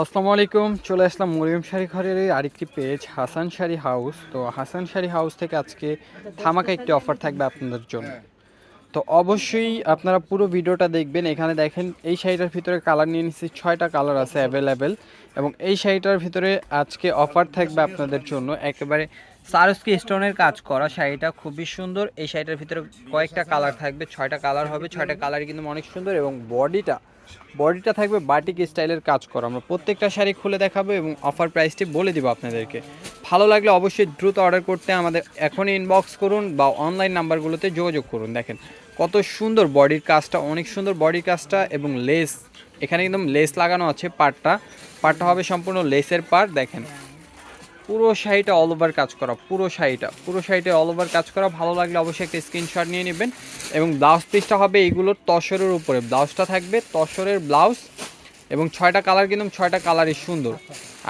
আসসালামু আলাইকুম, চলে আসলাম মরিয়ম শাড়ি ঘরের আরেকটি পেজ হাসান শাড়ি হাউস তো হাসান শাড়ি হাউস থেকে আজকে থামাকা একটি অফার থাকবে আপনাদের জন্য। তো অবশ্যই আপনারা পুরো ভিডিওটা দেখবেন, এখানে দেখেন এই শাড়িটার ভিতরে কালার নিয়ে নিচ্ছি ছয়টা কালার আছে অ্যাভেলেবেল এবং এই শাড়িটার ভিতরে আজকে অফার থাকবে আপনাদের জন্য একেবারে সারস্কি স্টোনের কাজ করা শাড়িটা, খুবই সুন্দর। এই শাড়িটার ভিতরে কয়েকটা কালার থাকবে, ছয়টা কালার হবে, ছয়টা কালার কিন্তু অনেক সুন্দর এবং বডিটা বডিটা থাকবে বাটিক স্টাইলের কাজ করা। আমরা প্রত্যেকটা শাড়ি খুলে দেখাবো এবং অফার প্রাইসটি বলে দিব আপনাদেরকে। ভালো লাগলে অবশ্যই দ্রুত অর্ডার করতে আমাদের এখনই ইনবক্স করুন বা অনলাইন নাম্বারগুলোতে যোগাযোগ করুন। দেখেন, কত সুন্দর বডির কাজটা, অনেক সুন্দর বডির কাজটা এবং লেস এখানে একদম লেস লাগানো আছে পার্টটা পার্টটা হবে সম্পূর্ণ লেসের পার্ট দেখেন। পুরো শাড়িটা অল ওভার কাজ করা, পুরো শাড়িটা পুরো শাড়িটা অল ওভার কাজ করা। ভালো লাগলে অবশ্যই একটা স্ক্রিনশট নিয়ে নেবেন এবং ব্লাউজ পিসটা হবে এইগুলোর তসরের উপরে। ব্লাউজটা থাকবে তসরের ব্লাউজ এবং ছয়টা কালার কিন্তু ছয়টা কালারই সুন্দর।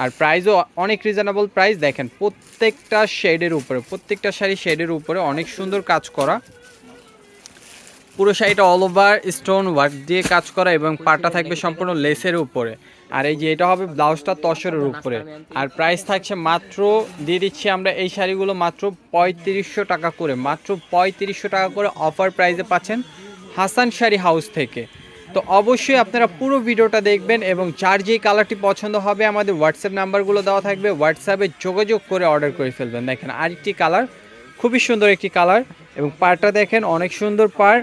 আর প্রাইসও অনেক রিজনেবল প্রাইস দেখেন প্রত্যেকটা শেডের উপরে, প্রত্যেকটা শাড়ি শেডের উপরে অনেক সুন্দর কাজ করা। পুরো শাড়িটা অল ওভার স্টোন ওয়ার্ক দিয়ে কাজ করা এবং পাটা থাকবে সম্পূর্ণ লেসের উপরে। আর এই যে এটা হবে ব্লাউজটা তসরের উপরে। আর প্রাইস থাকছে মাত্র, দিয়ে দিচ্ছি আমরা এই শাড়িগুলো মাত্র পঁয়ত্রিশশো টাকা করে। মাত্র পঁয়ত্রিশশো টাকা করে অফার প্রাইসে পাচ্ছেন হাসান শাড়ি হাউস থেকে। তো অবশ্যই আপনারা পুরো ভিডিওটা দেখবেন এবং যার যেই কালারটি পছন্দ হবে আমাদের হোয়াটসঅ্যাপ নাম্বারগুলো দেওয়া থাকবে। হোয়াটসঅ্যাপে যোগাযোগ করে অর্ডার করে ফেলবেন। দেখেন আরেকটি কালার খুবই সুন্দর একটি কালার এবং পাড়টা দেখেন অনেক সুন্দর পাড়।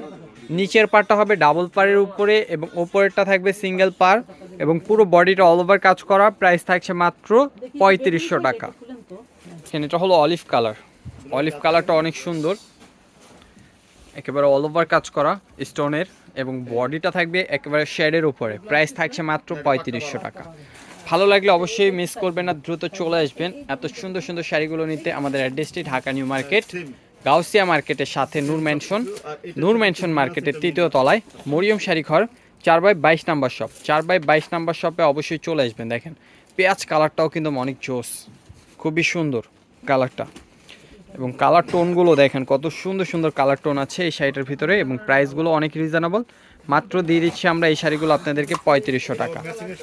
নিচের পারটা হবে ডাবল পারের উপরে এবং ওপরেরটা থাকবে সিঙ্গেল পার এবং পুরো বডিটা অল ওভার কাজ করা। প্রাইস থাকছে মাত্র পঁয়ত্রিশশো টাকা। এখানে এটা হলো অলিভ কালার অলিভ কালারটা অনেক সুন্দর। একেবারে অল ওভার কাজ করা স্টোনের এবং বডিটা থাকবে একেবারে শেডের উপরে। প্রাইস থাকছে মাত্র পঁয়ত্রিশশো টাকা। ভালো লাগলে অবশ্যই মিস করবেন না, দ্রুত চলে আসবেন। এত সুন্দর সুন্দর শাড়িগুলো নিতে আমাদের অ্যাড্রেসটি ঢাকা নিউ মার্কেট। গাউসিয়া মার্কেটের সাথে নূর ম্যানশন নূর ম্যানশন মার্কেটের তৃতীয় তলায় মরিয়ম শাড়ি ঘর চার বাই বাইশ নাম্বার শপ চার বাই বাইশ নাম্বার শপে অবশ্যই চলে আসবেন দেখেন। পেঁয়াজ কালারটাও কিন্তু অনেক জোস খুবই সুন্দর কালারটা। এবং কালার টোনগুলো দেখেন কত সুন্দর সুন্দর কালার টোন আছে এই শাড়িটার ভিতরে এবং প্রাইসগুলো অনেক রিজনেবল। মাত্র দিয়ে দিচ্ছি আমরা এই শাড়িগুলো আপনাদেরকে পঁয়ত্রিশশো টাকা।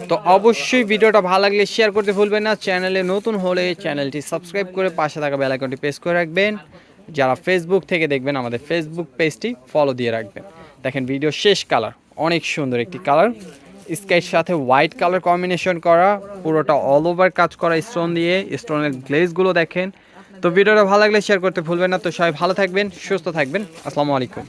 তো অবশ্যই ভিডিওটা ভালো লাগলে শেয়ার করতে ভুলবেন না। চ্যানেলে নতুন হলে চ্যানেলটি সাবস্ক্রাইব করে পাশে থাকা বেলাইকনটি প্রেস করে রাখবেন। যারা ফেসবুক থেকে দেখবেন, আমাদের ফেসবুক পেজটি ফলো দিয়ে রাখবেন। দেখেন ভিডিও শেষ কালার অনেক সুন্দর একটি কালার স্কাইয়ের সাথে হোয়াইট কালার কম্বিনেশন করা, পুরোটা অল ওভার কাজ করা স্টোন দিয়ে স্টোনের গ্লেজগুলো দেখেন। তো ভিডিওটা ভালো লাগলে শেয়ার করতে ভুলবেন না। তো সবাই ভালো থাকবেন, সুস্থ থাকবেন। আসসালামু আলাইকুম।